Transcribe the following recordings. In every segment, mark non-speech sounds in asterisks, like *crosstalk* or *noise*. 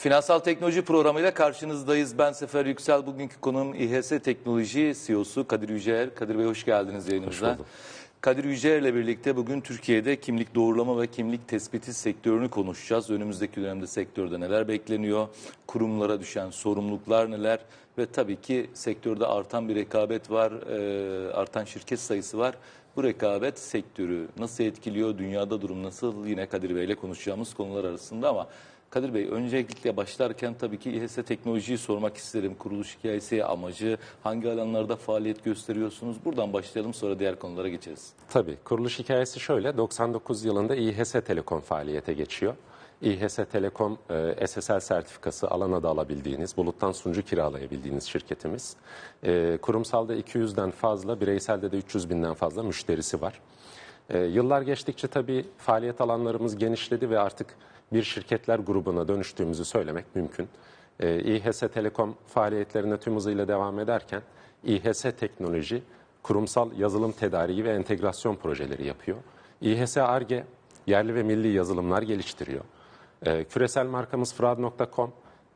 Finansal Teknoloji programıyla karşınızdayız. Ben Sefer Yüksel. Bugünkü konuğum İHS Teknoloji CEO'su Kadir Yüceer. Kadir Bey hoş geldiniz yayınımıza. Hoş bulduk. Kadir Yüceer ile birlikte bugün Türkiye'de kimlik doğrulama ve kimlik tespiti sektörünü konuşacağız. Önümüzdeki dönemde sektörde neler bekleniyor, kurumlara düşen sorumluluklar neler ve tabii ki sektörde artan bir rekabet var, artan şirket sayısı var. Bu rekabet sektörü nasıl etkiliyor, dünyada durum nasıl yine Kadir Bey ile konuşacağımız konular arasında ama Kadir Bey öncelikle başlarken tabii ki İHS Teknoloji'yi sormak isterim. Kuruluş hikayesi, amacı, hangi alanlarda faaliyet gösteriyorsunuz? Buradan başlayalım sonra diğer konulara geçeriz. Tabii. Kuruluş hikayesi şöyle. 99 yılında İHS Telekom faaliyete geçiyor. İHS Telekom e, SSL sertifikası alana da alabildiğiniz, buluttan sunucu kiralayabildiğiniz şirketimiz. E, kurumsalda 200'den fazla, bireyselde de 300 binden fazla müşterisi var. E, yıllar geçtikçe tabii faaliyet alanlarımız genişledi ve artık bir şirketler grubuna dönüştüğümüzü söylemek mümkün. E, İHS Telekom faaliyetlerine tüm hızıyla devam ederken İHS Teknoloji kurumsal yazılım tedariği ve entegrasyon projeleri yapıyor. İHS ARGE yerli ve milli yazılımlar geliştiriyor. E, küresel markamız fraud.com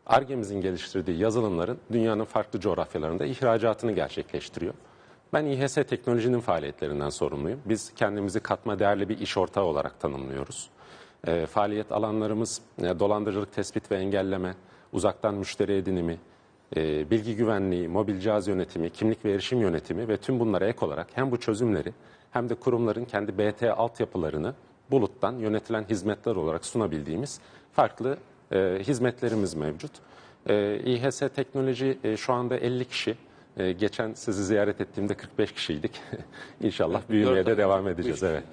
ARGE'mizin geliştirdiği yazılımların dünyanın farklı coğrafyalarında ihracatını gerçekleştiriyor. Ben İHS Teknoloji'nin faaliyetlerinden sorumluyum. Biz kendimizi katma değerli bir iş ortağı olarak tanımlıyoruz. E, faaliyet alanlarımız e, dolandırıcılık tespit ve engelleme, uzaktan müşteri edinimi, e, bilgi güvenliği, mobil cihaz yönetimi, kimlik ve erişim yönetimi ve tüm bunlara ek olarak hem bu çözümleri hem de kurumların kendi BT altyapılarını buluttan yönetilen hizmetler olarak sunabildiğimiz farklı e, hizmetlerimiz mevcut. E, İHS Teknoloji e, şu anda 50 kişi. E, geçen sizi ziyaret ettiğimde 45 kişiydik. *laughs* İnşallah büyümeye de devam edeceğiz. Evet.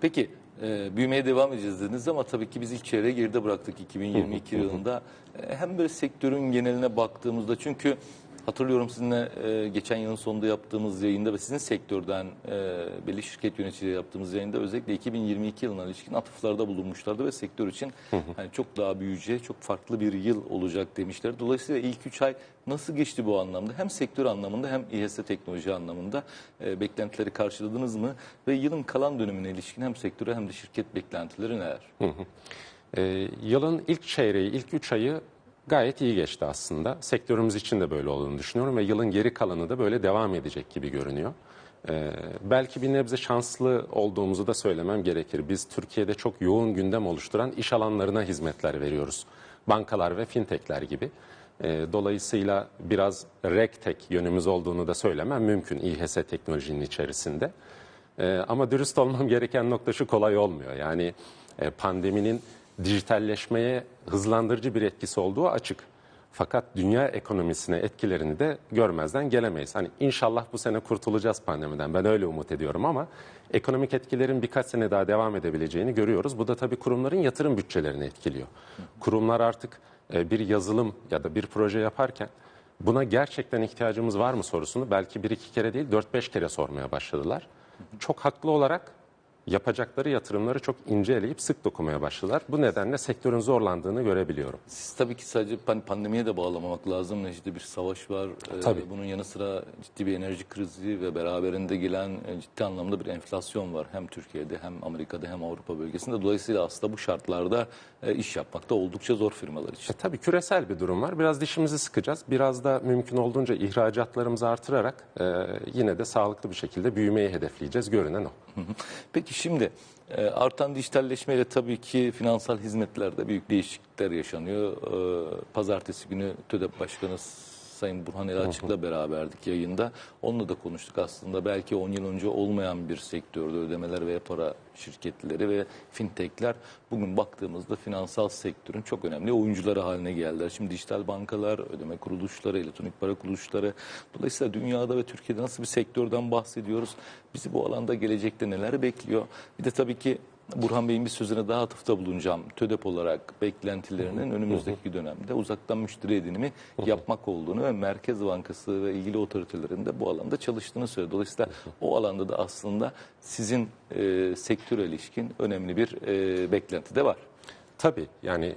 Peki e, büyümeye devam edeceğiz dediniz ama tabii ki biz ilk çeyreği geride bıraktık 2022 yılında. E, hem böyle sektörün geneline baktığımızda çünkü hatırlıyorum sizinle e, geçen yılın sonunda yaptığımız yayında ve sizin sektörden e, belli şirket yöneticileri yaptığımız yayında özellikle 2022 yılına ilişkin atıflarda bulunmuşlardı ve sektör için hani çok daha büyüyeceği, çok farklı bir yıl olacak demişler. Dolayısıyla ilk 3 ay nasıl geçti bu anlamda? Hem sektör anlamında hem İHS teknoloji anlamında e, beklentileri karşıladınız mı? Ve yılın kalan dönemine ilişkin hem sektöre hem de şirket beklentileri neler? Ee, yılın ilk çeyreği, ilk 3 ayı gayet iyi geçti aslında. Sektörümüz için de böyle olduğunu düşünüyorum ve yılın geri kalanı da böyle devam edecek gibi görünüyor. Ee, belki bir nebze şanslı olduğumuzu da söylemem gerekir. Biz Türkiye'de çok yoğun gündem oluşturan iş alanlarına hizmetler veriyoruz. Bankalar ve fintechler gibi. Ee, dolayısıyla biraz regtech yönümüz olduğunu da söylemem mümkün İHS teknolojinin içerisinde. Ee, ama dürüst olmam *laughs* gereken nokta şu kolay olmuyor. Yani e, pandeminin dijitalleşmeye hızlandırıcı bir etkisi olduğu açık. Fakat dünya ekonomisine etkilerini de görmezden gelemeyiz. Hani inşallah bu sene kurtulacağız pandemiden. Ben öyle umut ediyorum ama ekonomik etkilerin birkaç sene daha devam edebileceğini görüyoruz. Bu da tabii kurumların yatırım bütçelerini etkiliyor. Kurumlar artık e, bir yazılım ya da bir proje yaparken buna gerçekten ihtiyacımız var mı sorusunu belki bir iki kere değil dört beş kere sormaya başladılar. Çok haklı olarak yapacakları yatırımları çok ince eleyip sık dokumaya başladılar. Bu nedenle sektörün zorlandığını görebiliyorum. Siz tabii ki sadece pan- pandemiye de bağlamamak lazım. Neticede bir savaş var. Ee, Tabii. Bunun yanı sıra ciddi bir enerji krizi ve beraberinde gelen e, ciddi anlamda bir enflasyon var. Hem Türkiye'de hem Amerika'da hem Avrupa bölgesinde. Dolayısıyla aslında bu şartlarda e, iş yapmakta oldukça zor firmalar için. E, tabii küresel bir durum var. Biraz dişimizi sıkacağız. Biraz da mümkün olduğunca ihracatlarımızı artırarak e, yine de sağlıklı bir şekilde büyümeyi hedefleyeceğiz. Görünen o. *laughs* Peki şimdi e, artan dijitalleşmeyle tabii ki finansal hizmetlerde büyük değişiklikler yaşanıyor. E, Pazartesi günü TÖDEP Başkanı Sayın Burhan El Açık'la beraberdik yayında. Onunla da konuştuk aslında. Belki 10 yıl önce olmayan bir sektörde ödemeler ve para şirketleri ve fintechler bugün baktığımızda finansal sektörün çok önemli oyuncuları haline geldiler. Şimdi dijital bankalar, ödeme kuruluşları, elektronik para kuruluşları. Dolayısıyla dünyada ve Türkiye'de nasıl bir sektörden bahsediyoruz? Bizi bu alanda gelecekte neler bekliyor? Bir de tabii ki Burhan Bey'in bir sözüne daha atıfta bulunacağım. TÖDEP olarak beklentilerinin önümüzdeki dönemde uzaktan müşteri edinimi yapmak olduğunu ve Merkez Bankası ve ilgili otoritelerin de bu alanda çalıştığını söyledi. Dolayısıyla o alanda da aslında sizin e, sektöre ilişkin önemli bir e, beklenti de var. Tabii yani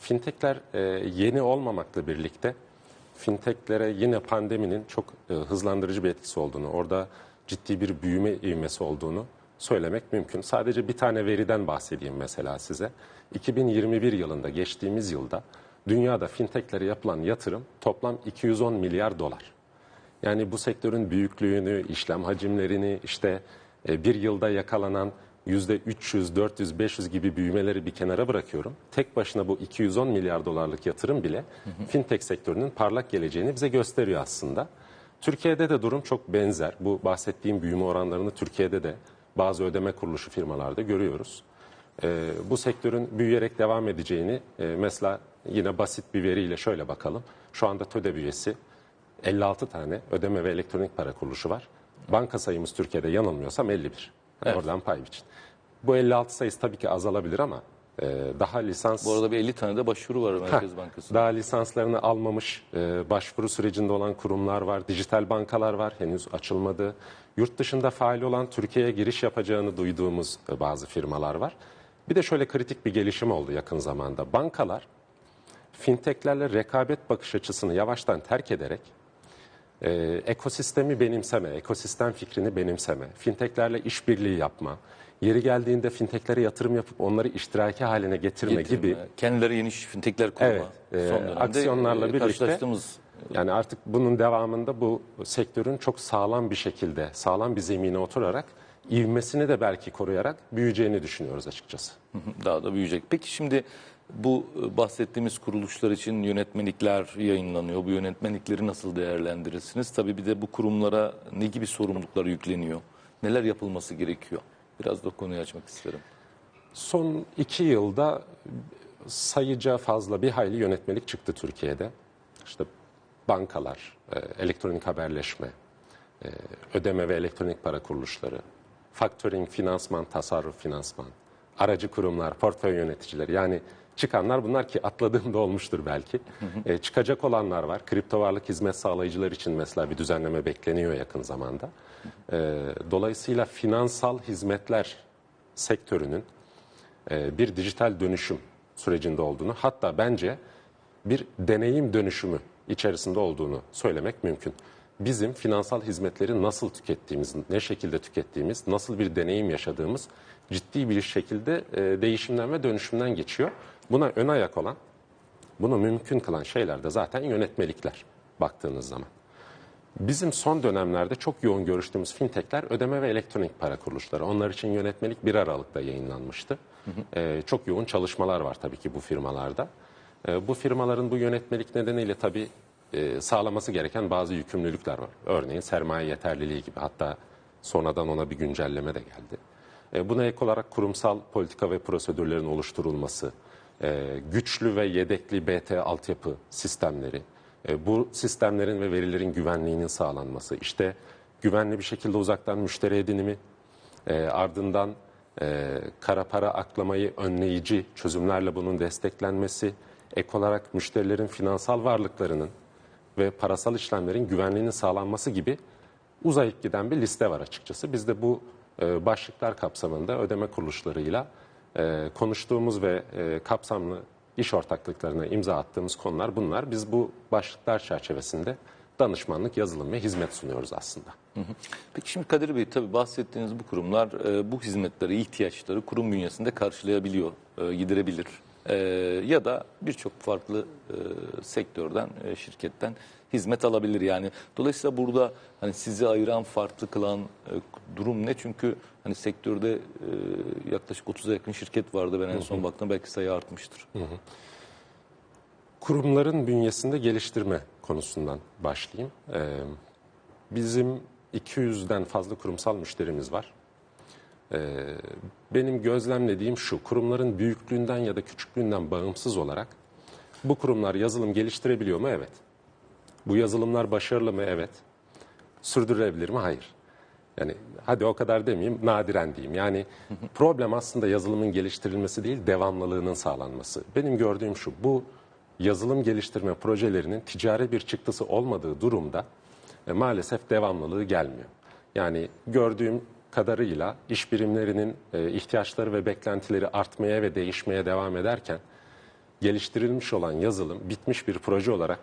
fintechler e, yeni olmamakla birlikte fintechlere yine pandeminin çok e, hızlandırıcı bir etkisi olduğunu, orada ciddi bir büyüme ivmesi olduğunu söylemek mümkün. Sadece bir tane veriden bahsedeyim mesela size. 2021 yılında geçtiğimiz yılda dünyada fintechlere yapılan yatırım toplam 210 milyar dolar. Yani bu sektörün büyüklüğünü, işlem hacimlerini, işte e, bir yılda yakalanan yüzde 300, 400, 500 gibi büyümeleri bir kenara bırakıyorum. Tek başına bu 210 milyar dolarlık yatırım bile fintech sektörünün parlak geleceğini bize gösteriyor aslında. Türkiye'de de durum çok benzer. Bu bahsettiğim büyüme oranlarını Türkiye'de de bazı ödeme kuruluşu firmalarda görüyoruz. E, bu sektörün büyüyerek devam edeceğini e, mesela yine basit bir veriyle şöyle bakalım. Şu anda TÖDEV üyesi 56 tane ödeme ve elektronik para kuruluşu var. Banka sayımız Türkiye'de yanılmıyorsam 51. Yani Evet. Oradan pay biçin. Bu 56 sayısı tabii ki azalabilir ama e, daha lisans... Bu arada bir 50 tane de başvuru var Merkez Heh, Bankası. Daha lisanslarını almamış e, başvuru sürecinde olan kurumlar var, dijital bankalar var henüz açılmadı. Yurt dışında faal olan Türkiye'ye giriş yapacağını duyduğumuz e, bazı firmalar var. Bir de şöyle kritik bir gelişim oldu yakın zamanda. Bankalar fintechlerle rekabet bakış açısını yavaştan terk ederek e, ekosistemi benimseme, ekosistem fikrini benimseme, fintechlerle işbirliği yapma, yeri geldiğinde fintechlere yatırım yapıp onları iştiraki haline getirme, Getirme, gibi Kendileri yeni fintechler kurma. Evet, e, Son dönemde aksiyonlarla e, birlikte- Yani artık bunun devamında bu sektörün çok sağlam bir şekilde, sağlam bir zemine oturarak ivmesini de belki koruyarak büyüyeceğini düşünüyoruz açıkçası. Daha da büyüyecek. Peki şimdi bu e, bahsettiğimiz kuruluşlar için yönetmelikler yayınlanıyor. Bu yönetmelikleri nasıl değerlendirirsiniz? Tabii bir de bu kurumlara ne gibi sorumluluklar yükleniyor? Neler yapılması gerekiyor? Biraz da konuyu açmak isterim. Son iki yılda sayıca fazla bir hayli yönetmelik çıktı Türkiye'de. İşte bankalar, e, elektronik haberleşme, e, ödeme ve elektronik para kuruluşları, factoring, finansman, tasarruf finansman, aracı kurumlar, portföy yöneticileri. Yani çıkanlar bunlar ki atladığım da olmuştur belki. E, çıkacak olanlar var. Kripto varlık hizmet sağlayıcılar için mesela bir düzenleme bekleniyor yakın zamanda. E, dolayısıyla finansal hizmetler sektörünün e, bir dijital dönüşüm sürecinde olduğunu hatta bence bir deneyim dönüşümü içerisinde olduğunu söylemek mümkün. Bizim finansal hizmetleri nasıl tükettiğimiz, ne şekilde tükettiğimiz, nasıl bir deneyim yaşadığımız ciddi bir şekilde e, değişimden ve dönüşümden geçiyor. Buna ön ayak olan, bunu mümkün kılan şeyler de zaten yönetmelikler baktığınız zaman. Bizim son dönemlerde çok yoğun görüştüğümüz fintechler ödeme ve elektronik para kuruluşları. Onlar için yönetmelik 1 Aralık'ta yayınlanmıştı. Ee, çok yoğun çalışmalar var tabii ki bu firmalarda. Ee, bu firmaların bu yönetmelik nedeniyle tabii e, sağlaması gereken bazı yükümlülükler var. Örneğin sermaye yeterliliği gibi hatta sonradan ona bir güncelleme de geldi. E, Buna ek olarak kurumsal politika ve prosedürlerin oluşturulması, e, güçlü ve yedekli BT altyapı sistemleri, e, bu sistemlerin ve verilerin güvenliğinin sağlanması, işte güvenli bir şekilde uzaktan müşteri edinimi, ardından kara para aklamayı önleyici çözümlerle bunun desteklenmesi, ek olarak müşterilerin finansal varlıklarının ve parasal işlemlerin güvenliğinin sağlanması gibi uzayıp giden bir liste var açıkçası. Biz de bu e, başlıklar kapsamında ödeme kuruluşlarıyla e, konuştuğumuz ve e, kapsamlı iş ortaklıklarına imza attığımız konular bunlar. Biz bu başlıklar çerçevesinde danışmanlık, yazılım ve hizmet sunuyoruz aslında. Peki şimdi Kadir Bey tabii bahsettiğiniz bu kurumlar bu hizmetleri, ihtiyaçları kurum bünyesinde karşılayabiliyor, e, giderebilir. E, ya da birçok farklı sektörden, şirketten hizmet alabilir yani. Dolayısıyla burada hani sizi ayıran, farklı kılan e, durum ne? Çünkü hani sektörde e, yaklaşık 30'a yakın şirket vardı. Ben en son baktım belki sayı artmıştır. Kurumların bünyesinde geliştirme konusundan başlayayım. Ee, bizim 200'den fazla kurumsal müşterimiz var. Ee, benim gözlemlediğim şu, kurumların büyüklüğünden ya da küçüklüğünden bağımsız olarak bu kurumlar yazılım geliştirebiliyor mu? Evet. Bu yazılımlar başarılı mı? Evet. Sürdürülebilir mi? Hayır. Yani hadi o kadar demeyeyim, nadiren diyeyim. Yani *laughs* problem aslında yazılımın geliştirilmesi değil, devamlılığının sağlanması. Benim gördüğüm şu, bu yazılım geliştirme projelerinin ticari bir çıktısı olmadığı durumda e, maalesef devamlılığı gelmiyor. Yani gördüğüm kadarıyla iş birimlerinin e, ihtiyaçları ve beklentileri artmaya ve değişmeye devam ederken geliştirilmiş olan yazılım bitmiş bir proje olarak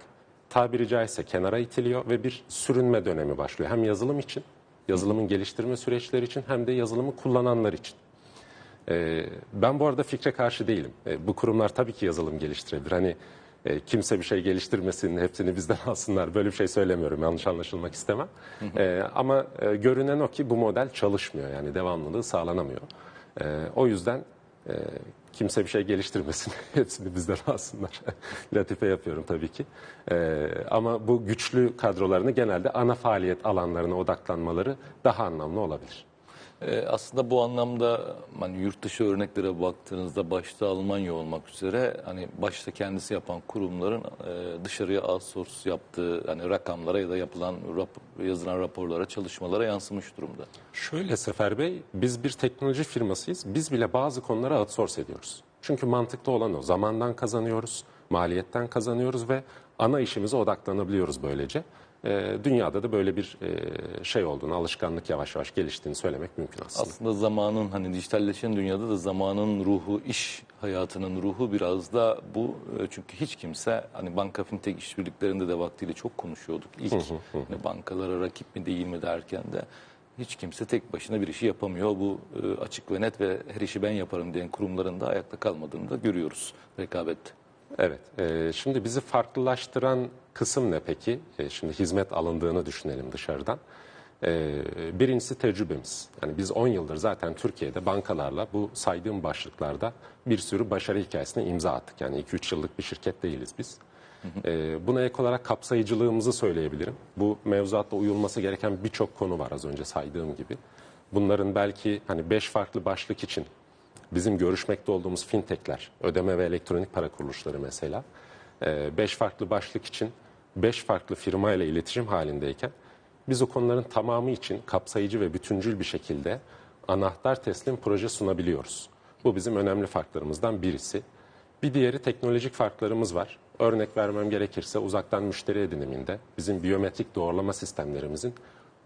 tabiri caizse kenara itiliyor ve bir sürünme dönemi başlıyor. Hem yazılım için, yazılımın geliştirme süreçleri için hem de yazılımı kullananlar için. Ee, ben bu arada fikre karşı değilim. Ee, bu kurumlar tabii ki yazılım geliştirebilir. Hani e, kimse bir şey geliştirmesin, hepsini bizden *laughs* alsınlar. Böyle bir şey söylemiyorum, yanlış anlaşılmak istemem. E, ama e, görünen o ki bu model çalışmıyor, yani devamlılığı sağlanamıyor. O yüzden e, kimse bir şey geliştirmesin, *laughs* hepsini bizden alsınlar. *laughs* Latife yapıyorum tabii ki. E, ama bu güçlü kadrolarını genelde ana faaliyet alanlarına odaklanmaları daha anlamlı olabilir. Ee, aslında bu anlamda hani yurt dışı örneklere baktığınızda başta Almanya olmak üzere hani başta kendisi yapan kurumların e, dışarıya outsource yaptığı hani rakamlara ya da yapılan rap- yazılan raporlara, çalışmalara yansımış durumda. Şöyle Sefer Bey, biz bir teknoloji firmasıyız. Biz bile bazı konulara outsource ediyoruz. Çünkü mantıklı olan o. Zamandan kazanıyoruz, maliyetten kazanıyoruz ve ana işimize odaklanabiliyoruz böylece. Ee, dünyada da böyle bir e, şey olduğunu, alışkanlık yavaş yavaş geliştiğini söylemek mümkün aslında. Aslında zamanın hani dijitalleşen dünyada da zamanın ruhu, iş hayatının ruhu biraz da bu. E, Çünkü hiç kimse hani banka fintech işbirliklerinde de vaktiyle çok konuşuyorduk. İlk hani bankalara rakip mi değil mi derken de hiç kimse tek başına bir işi yapamıyor. Bu e, açık ve net ve her işi ben yaparım diyen kurumların da ayakta kalmadığını da görüyoruz rekabette. Evet. e, şimdi bizi farklılaştıran kısım ne peki? E, şimdi hizmet alındığını düşünelim dışarıdan. E, birincisi tecrübemiz. Yani biz 10 yıldır zaten Türkiye'de bankalarla bu saydığım başlıklarda bir sürü başarı hikayesine imza attık. Yani 2-3 yıllık bir şirket değiliz biz. E, buna ek olarak kapsayıcılığımızı söyleyebilirim. Bu mevzuatta uyulması gereken birçok konu var az önce saydığım gibi. Bunların belki hani 5 farklı başlık için bizim görüşmekte olduğumuz fintechler, ödeme ve elektronik para kuruluşları mesela, 5 farklı başlık için 5 farklı firma ile iletişim halindeyken biz o konuların tamamı için kapsayıcı ve bütüncül bir şekilde anahtar teslim proje sunabiliyoruz. Bu bizim önemli farklarımızdan birisi. Bir diğeri teknolojik farklarımız var. Örnek vermem gerekirse uzaktan müşteri ediniminde bizim biyometrik doğrulama sistemlerimizin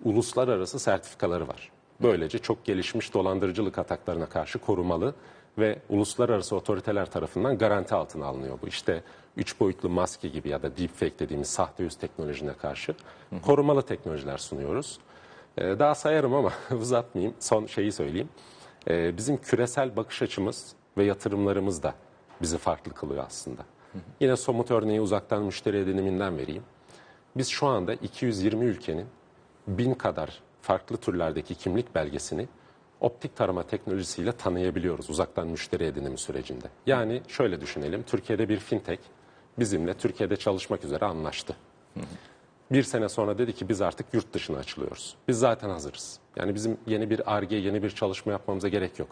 uluslararası sertifikaları var. Böylece çok gelişmiş dolandırıcılık ataklarına karşı korumalı ve uluslararası otoriteler tarafından garanti altına alınıyor bu. İşte üç boyutlu maske gibi ya da deepfake dediğimiz sahte yüz teknolojine karşı korumalı teknolojiler sunuyoruz. Ee, daha sayarım ama *laughs* uzatmayayım. Son şeyi söyleyeyim. Ee, bizim küresel bakış açımız ve yatırımlarımız da bizi farklı kılıyor aslında. Yine somut örneği uzaktan müşteri ediniminden vereyim. Biz şu anda 220 ülkenin bin kadar farklı türlerdeki kimlik belgesini optik tarama teknolojisiyle tanıyabiliyoruz uzaktan müşteri edinimi sürecinde. Yani şöyle düşünelim, Türkiye'de bir fintech bizimle Türkiye'de çalışmak üzere anlaştı. Bir sene sonra dedi ki biz artık yurt dışına açılıyoruz. Biz zaten hazırız. Yani bizim yeni bir ARGE, yeni bir çalışma yapmamıza gerek yok.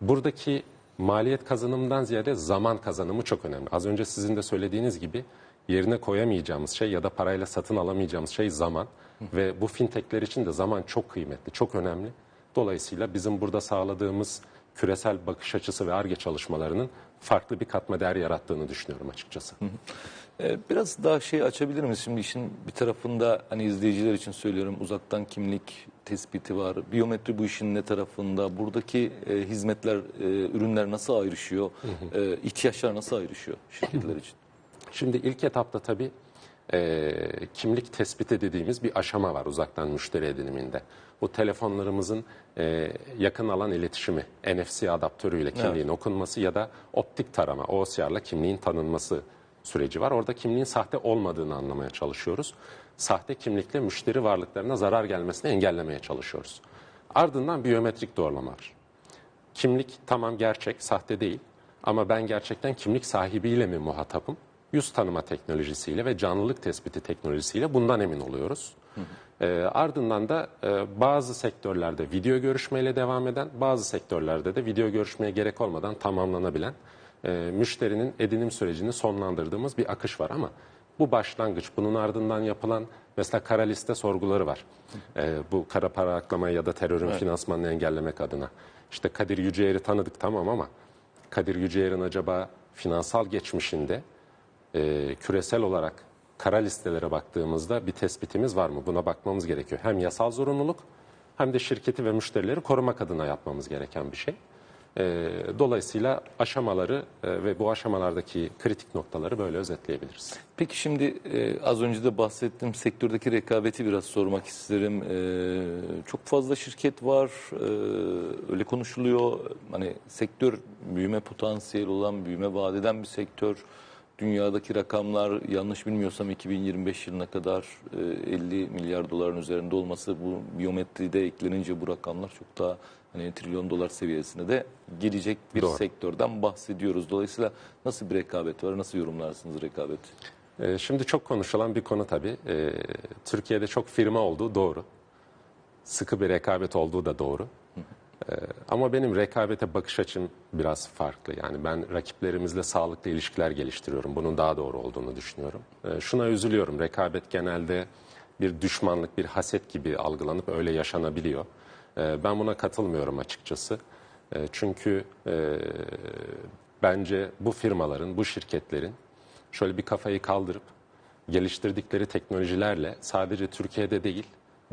Buradaki maliyet kazanımından ziyade zaman kazanımı çok önemli. Az önce sizin de söylediğiniz gibi yerine koyamayacağımız şey ya da parayla satın alamayacağımız şey zaman. Ve bu fintechler için de zaman çok kıymetli, çok önemli. Dolayısıyla bizim burada sağladığımız küresel bakış açısı ve ARGE çalışmalarının farklı bir katma değer yarattığını düşünüyorum açıkçası. Ee, Biraz daha şey açabilir miyiz? Şimdi işin bir tarafında hani izleyiciler için söylüyorum uzaktan kimlik tespiti var. Biyometri bu işin ne tarafında? Buradaki e, hizmetler, e, ürünler nasıl ayrışıyor? E, ihtiyaçlar nasıl ayrışıyor şirketler *clears throat* için? Şimdi ilk etapta tabii e, kimlik tespiti dediğimiz bir aşama var uzaktan müşteri ediniminde. Bu telefonlarımızın e, yakın alan iletişimi, NFC adaptörüyle kimliğin okunması ya da optik tarama, OCR'la kimliğin tanınması süreci var. Orada kimliğin sahte olmadığını anlamaya çalışıyoruz. Sahte kimlikle müşteri varlıklarına zarar gelmesini engellemeye çalışıyoruz. Ardından biyometrik doğrulama var. Kimlik tamam gerçek, sahte değil. Ama ben gerçekten kimlik sahibiyle mi muhatapım? Yüz tanıma teknolojisiyle ve canlılık tespiti teknolojisiyle bundan emin oluyoruz. Ee, ardından da e, bazı sektörlerde video görüşmeyle devam eden, bazı sektörlerde de video görüşmeye gerek olmadan tamamlanabilen e, müşterinin edinim sürecini sonlandırdığımız bir akış var ama bu başlangıç. Bunun ardından yapılan mesela kara liste sorguları var. Ee, bu kara para aklama ya da terörün finansmanını engellemek adına. İşte Kadir Yüceer'i tanıdık tamam ama Kadir Yüceer'in acaba finansal geçmişinde e, küresel olarak kara listelere baktığımızda bir tespitimiz var mı? Buna bakmamız gerekiyor. Hem yasal zorunluluk hem de şirketi ve müşterileri korumak adına yapmamız gereken bir şey. E, dolayısıyla aşamaları e, ve bu aşamalardaki kritik noktaları böyle özetleyebiliriz. Peki şimdi e, az önce de bahsettiğim sektördeki rekabeti biraz sormak isterim. E, çok fazla şirket var, e, öyle konuşuluyor. Hani sektör büyüme potansiyeli olan, büyüme vaat eden bir sektör. Dünyadaki rakamlar yanlış bilmiyorsam 2025 yılına kadar e, 50 milyar doların üzerinde olması bu biyometride eklenince bu rakamlar çok daha hani trilyon dolar seviyesine de gelecek bir Doğru. sektörden bahsediyoruz. Dolayısıyla nasıl bir rekabet var? Nasıl yorumlarsınız rekabeti? Ee, Şimdi çok konuşulan bir konu tabii. Ee, Türkiye'de çok firma olduğu doğru. Sıkı bir rekabet olduğu da doğru. Ee, Ama benim rekabete bakış açım biraz farklı. Yani ben rakiplerimizle sağlıklı ilişkiler geliştiriyorum. Bunun daha doğru olduğunu düşünüyorum. Ee, Şuna üzülüyorum. Rekabet genelde bir düşmanlık, bir haset gibi algılanıp öyle yaşanabiliyor. Ee, Ben buna katılmıyorum açıkçası. Çünkü e, bence bu firmaların, bu şirketlerin şöyle bir kafayı kaldırıp geliştirdikleri teknolojilerle sadece Türkiye'de değil,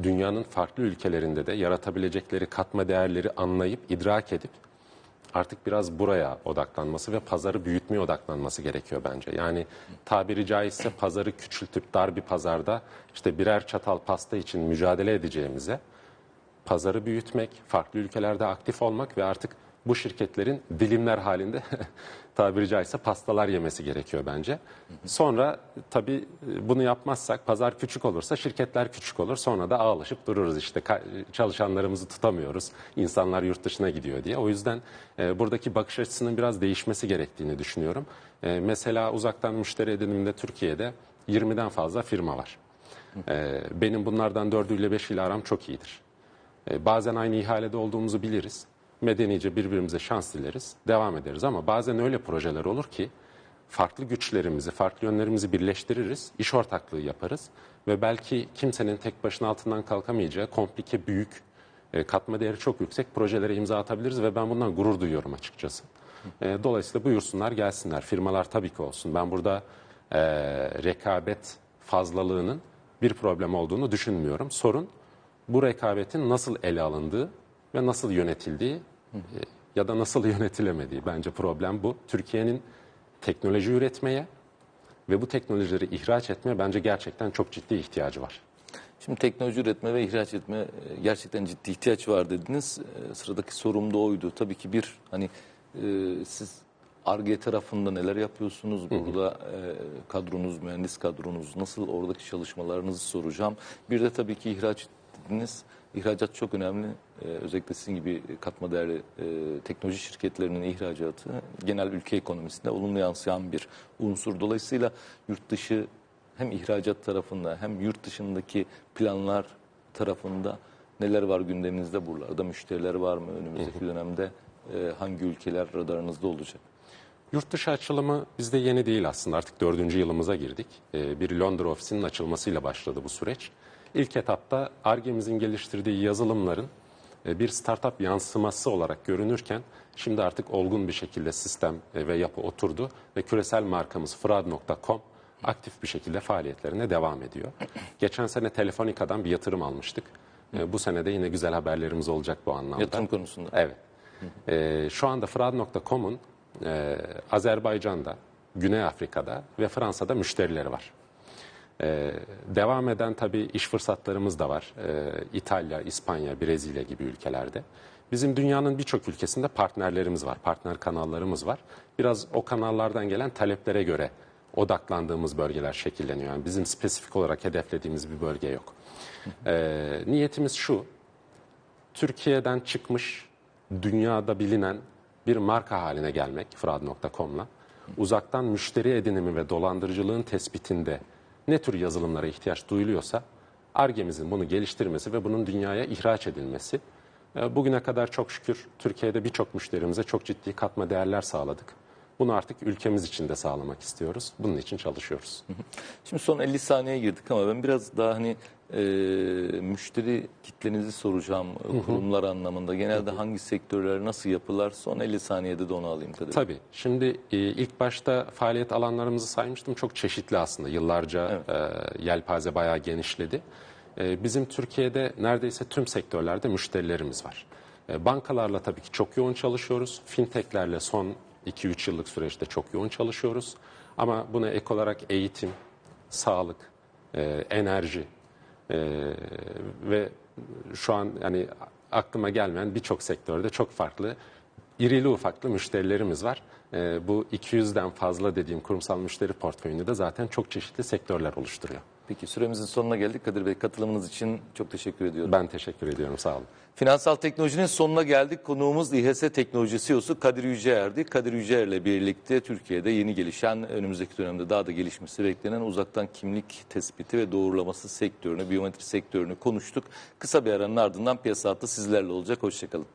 dünyanın farklı ülkelerinde de yaratabilecekleri katma değerleri anlayıp, idrak edip artık biraz buraya odaklanması ve pazarı büyütmeye odaklanması gerekiyor bence. Yani tabiri caizse pazarı küçültüp dar bir pazarda işte birer çatal pasta için mücadele edeceğimize pazarı büyütmek, farklı ülkelerde aktif olmak ve artık bu şirketlerin dilimler halinde *laughs* tabiri caizse pastalar yemesi gerekiyor bence. Sonra tabii e, bunu yapmazsak pazar küçük olursa şirketler küçük olur. Sonra da ağlaşıp dururuz işte çalışanlarımızı tutamıyoruz. İnsanlar yurt dışına gidiyor diye. O yüzden e, buradaki bakış açısının biraz değişmesi gerektiğini düşünüyorum. E, mesela uzaktan müşteri ediniminde Türkiye'de 20'den fazla firma var. Benim bunlardan 4'üyle 5'iyle aram çok iyidir. Bazen aynı ihalede olduğumuzu biliriz. Medenice birbirimize şans dileriz, devam ederiz ama bazen öyle projeler olur ki farklı güçlerimizi, farklı yönlerimizi birleştiririz, iş ortaklığı yaparız ve belki kimsenin tek başına altından kalkamayacağı komplike, büyük, e, katma değeri çok yüksek projelere imza atabiliriz ve ben bundan gurur duyuyorum açıkçası. E, Dolayısıyla buyursunlar, gelsinler. Firmalar tabii ki olsun. Ben burada e, rekabet fazlalığının bir problem olduğunu düşünmüyorum. Sorun bu rekabetin nasıl ele alındığı ve nasıl yönetildiği e, ya da nasıl *laughs* yönetilemediği bence problem bu. Türkiye'nin teknoloji üretmeye ve bu teknolojileri ihraç etmeye bence gerçekten çok ciddi ihtiyacı var. Şimdi teknoloji üretme ve ihraç etme e, gerçekten ciddi ihtiyaç var dediniz. E, Sıradaki sorum da oydu. Tabii ki bir hani e, siz ARGE tarafında neler yapıyorsunuz? Burada e, kadronuz, mühendis kadronuz nasıl? Oradaki çalışmalarınızı soracağım. Bir de tabii ki ihraç dediniz. İhracat çok önemli. E, özellikle sizin gibi katma değerli e, teknoloji şirketlerinin ihracatı genel ülke ekonomisinde olumlu yansıyan bir unsur. Dolayısıyla yurt dışı hem ihracat tarafında hem yurt dışındaki planlar tarafında neler var gündeminizde buralarda? Müşteriler var mı? Önümüzdeki dönemde e, hangi ülkeler radarınızda olacak? Yurt dışı açılımı bizde yeni değil aslında artık dördüncü yılımıza girdik. Ee, Bir Londra ofisinin açılmasıyla başladı bu süreç. İlk etapta ARGE'mizin geliştirdiği yazılımların e, bir startup yansıması olarak görünürken şimdi artık olgun bir şekilde sistem e, ve yapı oturdu ve küresel markamız fraud.com aktif bir şekilde faaliyetlerine devam ediyor. Geçen sene Telefonica'dan bir yatırım almıştık. E, Bu sene de yine güzel haberlerimiz olacak bu anlamda. Yatırım konusunda. Evet. Şu anda Fraud.com'un e, Azerbaycan'da, Güney Afrika'da ve Fransa'da müşterileri var. Ee, devam eden tabii iş fırsatlarımız da var. Ee, İtalya, İspanya, Brezilya gibi ülkelerde. Bizim dünyanın birçok ülkesinde partnerlerimiz var, partner kanallarımız var. Biraz o kanallardan gelen taleplere göre odaklandığımız bölgeler şekilleniyor. Yani bizim spesifik olarak hedeflediğimiz bir bölge yok. Ee, niyetimiz şu, Türkiye'den çıkmış, dünyada bilinen bir marka haline gelmek fraud.com'la. Uzaktan müşteri edinimi ve dolandırıcılığın tespitinde ne tür yazılımlara ihtiyaç duyuluyorsa ARGE'mizin bunu geliştirmesi ve bunun dünyaya ihraç edilmesi. E, Bugüne kadar çok şükür Türkiye'de birçok müşterimize çok ciddi katma değerler sağladık. Bunu artık ülkemiz için de sağlamak istiyoruz. Bunun için çalışıyoruz. Şimdi son 50 saniyeye girdik ama ben biraz daha hani e, müşteri kitlenizi soracağım e, kurumlar anlamında. Genelde hangi sektörler nasıl yapılar? Son 50 saniyede de onu alayım Kadir. Tabii. Şimdi e, ilk başta faaliyet alanlarımızı saymıştım. Çok çeşitli aslında. Yıllarca e, yelpaze bayağı genişledi. E, bizim Türkiye'de neredeyse tüm sektörlerde müşterilerimiz var. Bankalarla tabii ki çok yoğun çalışıyoruz. Fintech'lerle son 2-3 yıllık süreçte çok yoğun çalışıyoruz. Ama buna ek olarak eğitim, sağlık, e, enerji e, ve şu an yani aklıma gelmeyen birçok sektörde çok farklı irili ufaklı müşterilerimiz var. E, bu 200'den fazla dediğim kurumsal müşteri portföyünü de zaten çok çeşitli sektörler oluşturuyor. Peki süremizin sonuna geldik. Kadir Bey katılımınız için çok teşekkür ediyorum. Ben teşekkür ediyorum. Sağ olun. Finansal teknolojinin sonuna geldik. Konuğumuz İHS Teknoloji CEO'su Kadir Yüceer'di. Kadir Yüceer ile birlikte Türkiye'de yeni gelişen, önümüzdeki dönemde daha da gelişmesi beklenen uzaktan kimlik tespiti ve doğrulaması sektörünü, biyometri sektörünü konuştuk. Kısa bir aranın ardından piyasa hattı sizlerle olacak. Hoşçakalın.